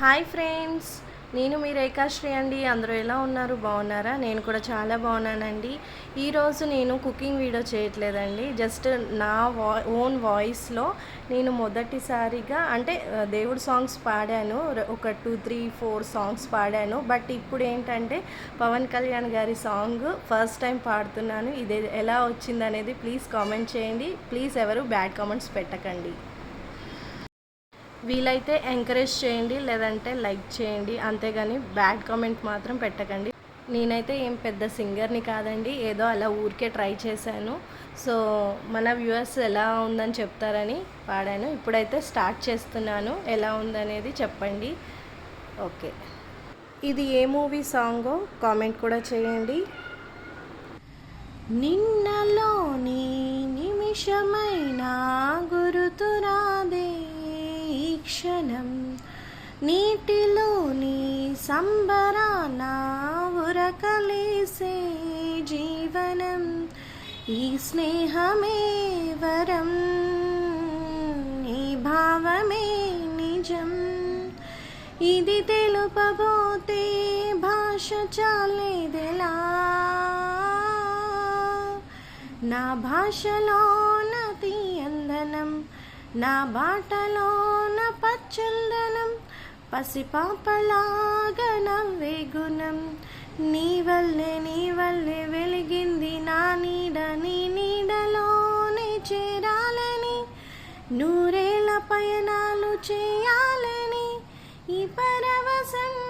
Hi friends నేను మీ రేఖాశ్రీ అండి. అందరూ ఎలా ఉన్నారు? బాగున్నారా? నేను కూడా చాలా బాగున్నానండి. ఈరోజు నేను కుకింగ్ వీడియో చేయట్లేదండి. జస్ట్ నా వా ఓన్ వాయిస్లో నేను మొదటిసారిగా అంటే దేవుడు సాంగ్స్ పాడాను. ఒక టూ త్రీ ఫోర్ సాంగ్స్ పాడాను. బట్ ఇప్పుడు ఏంటంటే పవన్ కళ్యాణ్ గారి సాంగ్ ఫస్ట్ టైం పాడుతున్నాను. ఇది ఎలా వచ్చింది అనేది ప్లీజ్ కామెంట్ చేయండి. ప్లీజ్ ఎవరు బ్యాడ్ కామెంట్స్ పెట్టకండి. వీలైతే ఎంకరేజ్ చేయండి లేదంటే లైక్ చేయండి. అంతేగాని బ్యాడ్ కామెంట్ మాత్రం పెట్టకండి. నేనైతే ఏం పెద్ద సింగర్ని కాదండి ఏదో అలా ఊరికే ట్రై చేశాను. సో మన వ్యూవర్స్ ఎలా ఉందని చెప్తారని పాడాను. ఇప్పుడైతే స్టార్ట్ చేస్తున్నాను. ఎలా ఉందనేది చెప్పండి. ఓకే ఇది ఏ మూవీ సాంగో కామెంట్ కూడా చేయండి. నిన్నలో క్షణం నీటిలోని సంబరాన ఉరకలేసే జీవనం ఈ స్నేహమే వరం నీ భావమే నిజం. ఇది తెలుపబోతే భాష చాలేదెలా? నా భాషలోన తీయందనం నా బాటలోన పసిపాపలాగా నవ్వే గుణం. నీ వల్లే నీ వల్లే వెలిగింది నా నీడ నీ నీడలోనే చేరాలని. నూరేళ్ళ పయనాలు చేయాలని. ఈ పరవశం